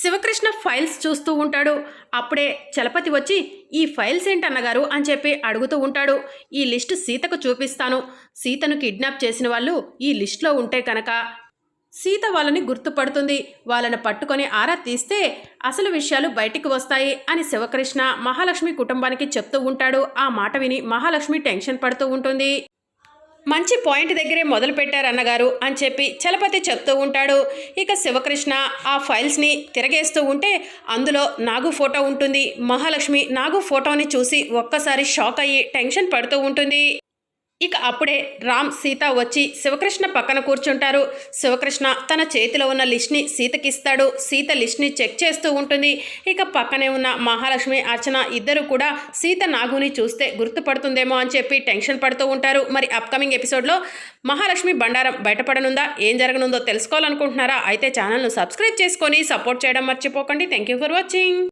Sivakrishna files చూస్తూ ఉంటాడు. అప్పుడే చలపతి వచ్చి ఈ ఫైల్స్ ఏంటన్నగారు? అని చెప్పి అడుగుతూ ఉంటాడు. ఈ లిస్ట్ సీతకు చూపిస్తాను. సీతను కిడ్నాప్ చేసిన వాళ్ళు ఈ లిస్ట్లో ఉంటే కనుక. సీత వాళ్ళని గుర్తుపడుతుంది. వాళ్ళని పట్టుకొని ఆరా తీస్తే అసలు విషయాలు బయటికి వస్తాయి అని శివకృష్ణ మహాలక్ష్మి కుటుంబానికి చెప్తూ ఉంటాడు. ఆ మాట విని మహాలక్ష్మి టెన్షన్ పడుతూ ఉంటుంది. మంచి పాయింట్ దగ్గరే మొదలు పెట్టారు అన్నగారు అని చెప్పి చలపతి చెప్తూ ఉంటాడు. ఇక శివకృష్ణ ఆ ఫైల్స్ని తిరగేస్తూ ఉంటే అందులో నాగు ఫోటో ఉంటుంది. మహాలక్ష్మి నాగు ఫోటోని చూసి ఒక్కసారి షాక్ అయ్యి టెన్షన్ పడుతూ ఉంటుంది. ఇక అప్పుడే రామ్ సీత వచ్చి శివకృష్ణ పక్కన కూర్చుంటారు. శివకృష్ణ తన చేతిలో ఉన్న లిస్ట్ని సీతకిస్తాడు. సీత లిస్ట్ని చెక్ చేస్తూ ఉంటుంది. ఇక పక్కనే ఉన్న మహాలక్ష్మి అర్చన ఇద్దరు కూడా సీత నాగుని చూస్తే గుర్తుపడుతుందేమో అని చెప్పి టెన్షన్ పడుతూ ఉంటారు. మరి అప్కమింగ్ ఎపిసోడ్లో మహాలక్ష్మి బండారం బయటపడనుందా? ఏం జరగనుందో తెలుసుకోవాలనుకుంటున్నారా? అయితే ఛానల్ను సబ్స్క్రైబ్ చేసుకొని సపోర్ట్ చేయడం మర్చిపోకండి. Thank you for watching